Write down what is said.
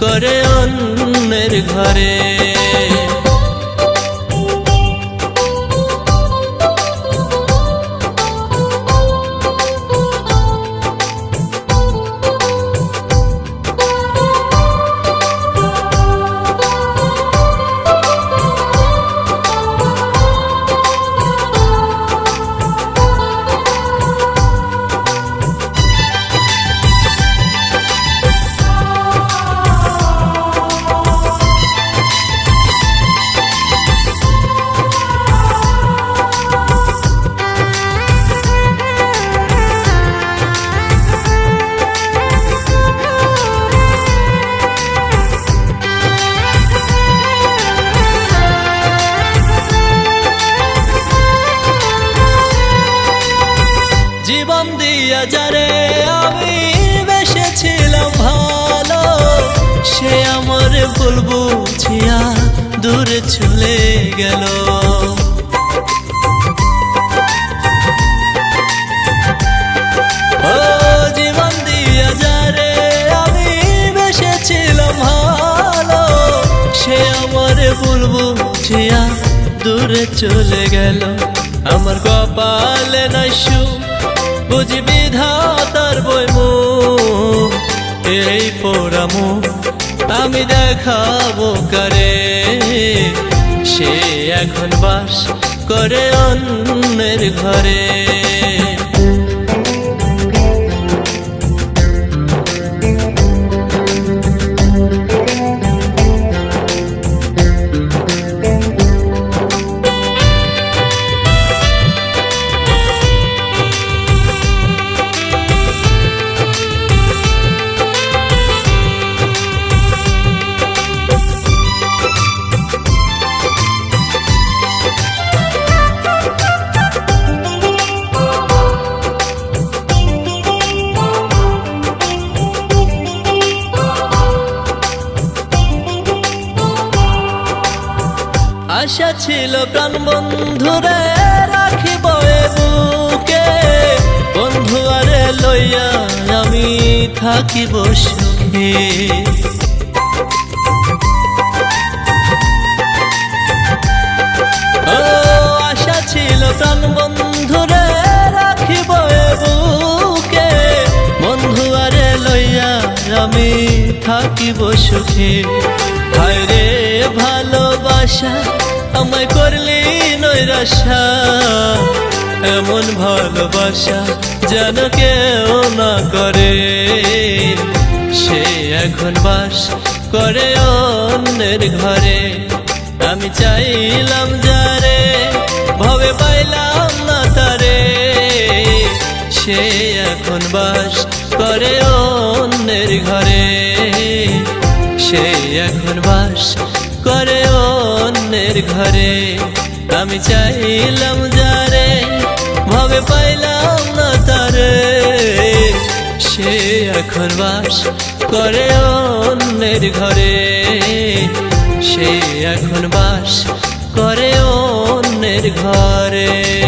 করে অন্যের ঘরে। ভুল বুঝিয়া দূরে চলে গেল। জীবন আমি ভালো, সে বুঝিয়া দূরে চলে গেল। আমার কপালে নাই সুখ বুঝি বিধাতার বইমু এই পোড়ামু আমি দেখাবো করে। সে এখন বাস করে অন্যের ঘরে। আশা ছিল প্রাণ বন্ধুরে রাখিব বুকে। বন্ধু আরে লইয়া আমি থাকিব সুখে আশা ছিল প্রাণ বন্ধুরে রাখিব বুকে। বন্ধু আরে লইয়া আমি থাকিব সুখে হায় রে ভালোবাসা আমায় করলি নৈরাশা। এমন ভালোবাসা যেন কেউ না করে। সে এখন বাস করে অন্যের ঘরে। আমি চাইলাম যারে, ভবে পাইলাম না তারে। সে এখন বাস করে অন্যের ঘরে। সে এখন বাস করে অন্যের ঘরে। আমি চাইলাম যারে, ভাবে পাইলাম না তারে। সে এখন বাস করে অন্যের ঘরে। সে এখন বাস করে অন্যের ঘরে।